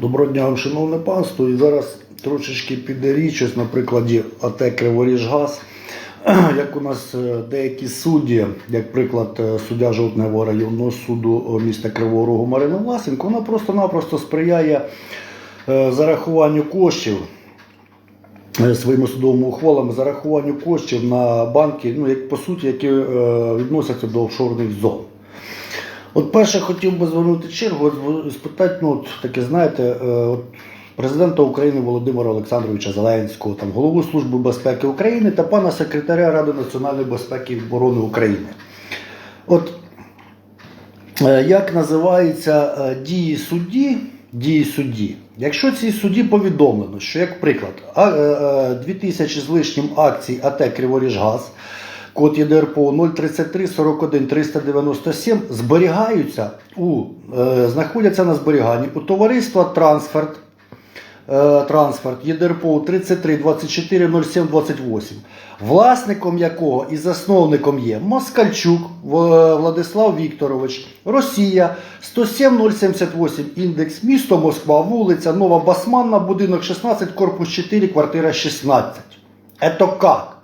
Доброго дня вам, шановне панство. І зараз трошечки піде річ, ось на прикладі АТ Криворіжгаз. Як у нас е, деякі судді, як приклад е, суддя Жовтневого районного суду е, міста Кривого Рогу Марина Власенко, вона просто-напросто сприяє зарахуванню коштів своїми судовими ухвалами зарахуванню коштів на банки, ну як по суті, які відносяться до офшорних зон. От перше хотів би звернути чергу, спитати, ну от таке, знаєте, е, от президента України Володимира Олександровича Зеленського, там голову Служби безпеки України та пана секретаря Ради національної безпеки і оборони України. От е, як називаються е, дії судді, дії судді, якщо цій судді повідомлено, що, як приклад, а, е, е, 2000 з лишнім акцій АТ Криворіжгаз, код ЄДРПО 033 41 397 зберігаються у, е, знаходяться на зберіганні у товариства Трансферт, е, Трансферт ЄДРПО 33 24 07 28, власником якого і засновником є Москальчук Владислав Вікторович, Росія 107078 індекс, місто Москва, вулиця Нова Басманна, будинок 16, корпус 4, квартира 16. Ето как?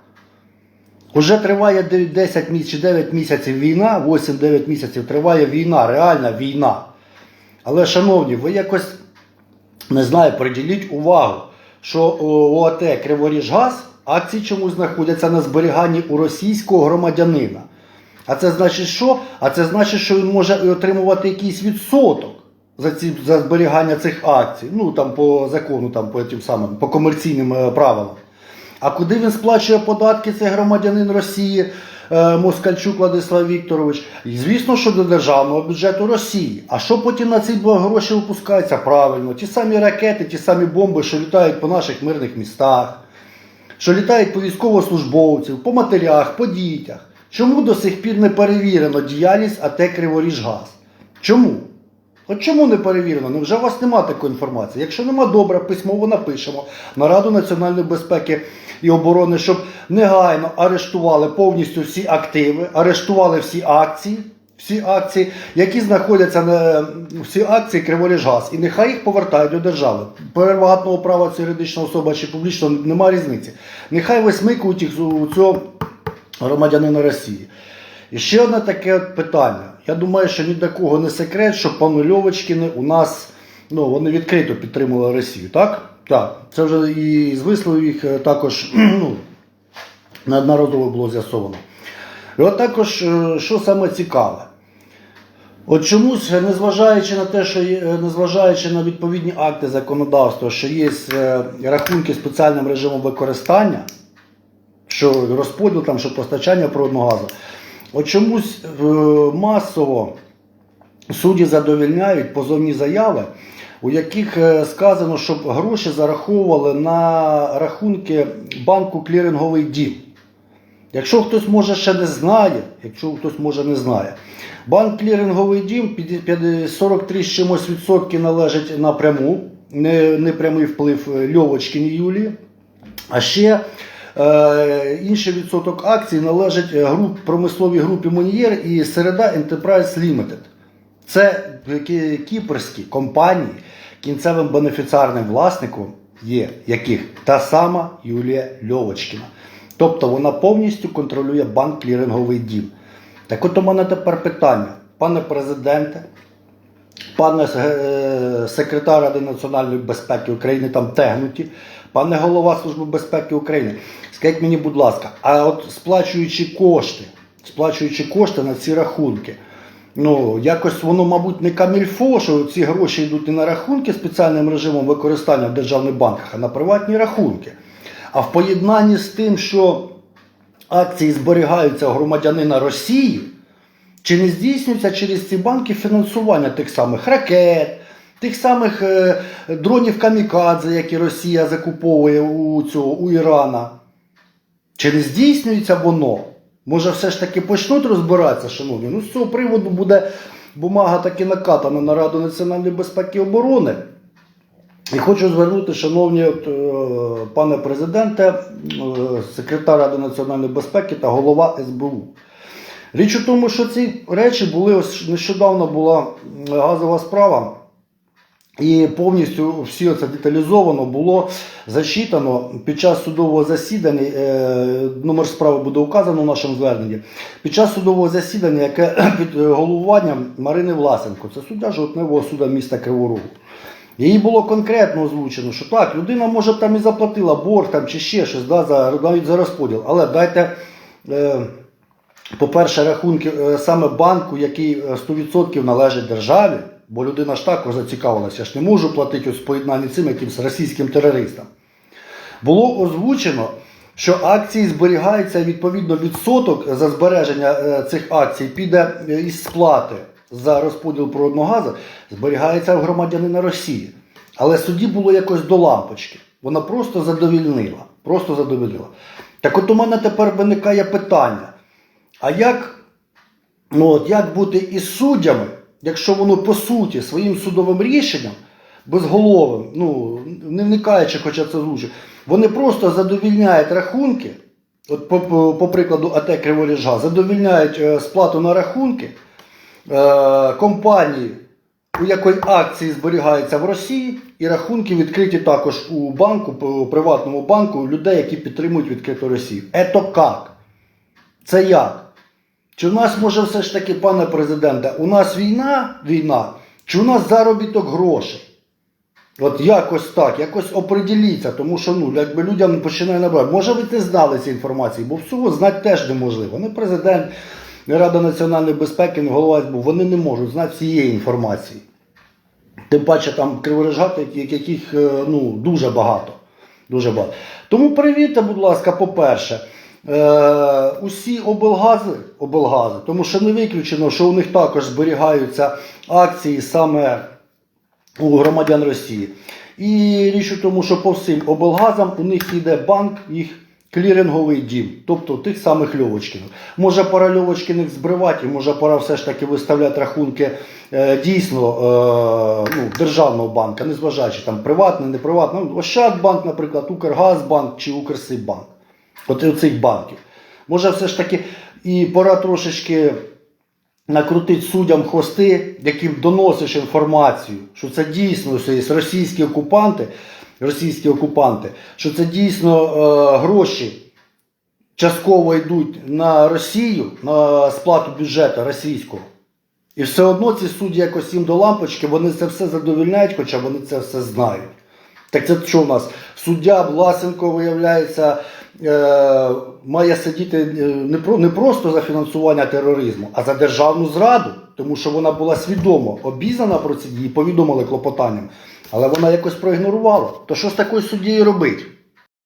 Уже триває 10 місяців чи 9 місяців війна, 8-9 місяців триває війна, реальна війна. Але, шановні, ви якось не знаю, приділіть увагу, що ОАТ Криворіжгаз акції чомусь знаходяться на зберіганні у російського громадянина. А це значить що? А це значить, що він може отримувати якийсь відсоток за ці за зберігання цих акцій. Ну там по закону, там по тим самим, по комерційним е, правилам. А куди він сплачує податки, цей громадянин Росії е, Москальчук Владислав Вікторович? І, звісно, що до державного бюджету Росії. А що потім на ці гроші випускається? Правильно, ті самі ракети, ті самі бомби, що літають по наших мирних містах, що літають по військовослужбовців, по матерях, по дітях. Чому до сих пір не перевірено діяльність АТ Криворіжгаз? Чому? От чому не перевірено? Ну вже у вас немає такої інформації. Якщо нема добре, письмово напишемо на Раду національної безпеки і оборони, щоб негайно арештували повністю всі активи, арештували всі акції, всі акції, які знаходяться на всі акції Криворіжгаз, і нехай їх повертають до держави. Приватного права це юридична особа чи публічного немає різниці. Нехай висмикують їх у цього громадянина Росії. І ще одне таке питання. Я думаю, що ні до кого не секрет, що пану Льовочкіни у нас ну, вони відкрито підтримували Росію, так? Так. Це вже і з висловів їх е, також ну, неодноразово було з'ясовано. І от також, е, що саме цікаве. От чомусь, е, незважаючи на те, що незважаючи на відповідні акти законодавства, що є рахунки спеціальним режимом використання, що розподіл, там, що постачання природного газу, от чомусь е, масово судді задовільняють позовні заяви, у яких е, сказано, щоб гроші зараховували на рахунки банку кліринговий дім. Якщо хтось може ще не знає, якщо хтось може не знає, банк кліринговий дім під- під 43 з чимось відсотки належить напряму, не, не вплив е, Льовочкіні Юлії. А ще інший відсоток акцій належить е, груп, промисловій групі Монієр і Середа Enterprise Limited. Це кі- кіпрські компанії, кінцевим бенефіціарним власником є яких та сама Юлія Льовочкіна. Тобто вона повністю контролює банк кліринговий дім. Так от у мене тепер питання, пане президенте, пане е, секретар Ради національної безпеки України, там тегнуті, пане голова Служби безпеки України, скажіть мені, будь ласка, а от сплачуючи кошти, сплачуючи кошти на ці рахунки, ну якось воно, мабуть, не камільфо, що ці гроші йдуть не на рахунки спеціальним режимом використання в державних банках, а на приватні рахунки. А в поєднанні з тим, що акції зберігаються громадянина Росії, чи не здійснюється через ці банки фінансування тих самих ракет, тих самих е, дронів камікадзе, які Росія закуповує у цього у Ірана? Чи не здійснюється воно? Може, все ж таки почнуть розбиратися, шановні? Ну, з цього приводу буде бумага таки накатана на Раду національної безпеки і оборони. І хочу звернути, шановні от, е, пане президенте, е, секретар Ради національної безпеки та голова СБУ. Річ у тому, що ці речі були ось нещодавно була газова справа І повністю всі це деталізовано було зачитано під час судового засідання. е, Номер справи буде указано в нашому зверненні. Під час судового засідання, яке під е, головуванням Марини Власенко, це суддя жовтневого суду міста Криворогу. Їй було конкретно озвучено, що так, людина може б там і заплатила борг там, чи ще щось, да, за, навіть за розподіл. Але дайте, е, по-перше, рахунки е, саме банку, який е, 100% належить державі, бо людина ж також зацікавилася, я ж не можу платити ось в поєднанні цим якимсь російським терористам. Було озвучено, що акції зберігаються відповідно відсоток за збереження е, цих акцій піде е, із сплати за розподіл природного газу, зберігається в громадянина Росії. Але судді було якось до лампочки. Вона просто задовільнила. Просто задовільнила. Так от у мене тепер виникає питання: а як, ну, от як бути із суддями, якщо воно по суті своїм судовим рішенням безголовим, ну, не вникаючи, хоча це звучить, вони просто задовільняють рахунки, от по, по, по прикладу АТ Криворіжга, задовільняють е, сплату на рахунки е, компанії, у якої акції зберігаються в Росії, і рахунки відкриті також у банку, по приватному банку, людей, які підтримують відкриту Росію. Ето як? Це як? Чи у нас може все ж таки, пане президенте, у нас війна, війна, чи у нас заробіток грошей? От якось так, якось оприділіться, тому що ну, якби людям починає набирати. Може ви не знали цієї інформації, бо всього знати теж неможливо. Не президент, не Рада національної безпеки, не голова СБУ, вони не можуть знати всієї інформації. Тим паче там криворежгати, яких е, ну, дуже багато. Дуже багато. Тому перевірте, будь ласка, по-перше, е, усі облгази, облгази, тому що не виключено, що у них також зберігаються акції саме у громадян Росії. І річ у тому, що по всім облгазам у них йде банк, їх кліринговий дім, тобто тих самих Льовочкіних. Може пора Льовочкіних збривати, може пора все ж таки виставляти рахунки е, дійсно е, ну, державного банка, незважаючи там приватний, не приватний. Ну, Ощадбанк, наприклад, Укргазбанк чи Укрсиббанк. От цих банків. Може все ж таки і пора трошечки накрутить суддям хвости, яким доносиш інформацію, що це дійсно російські окупанти, російські окупанти, що це дійсно е, гроші частково йдуть на Росію, на сплату бюджету російського. І все одно ці судді якось їм до лампочки, вони це все задовільняють, хоча вони це все знають. Так це що у нас? Суддя Власенко, виявляється, е, має сидіти е, не, про, не просто за фінансування тероризму, а за державну зраду, тому що вона була свідомо обізнана про ці дії, повідомили клопотанням, але вона якось проігнорувала. То що з такою суддєю робить?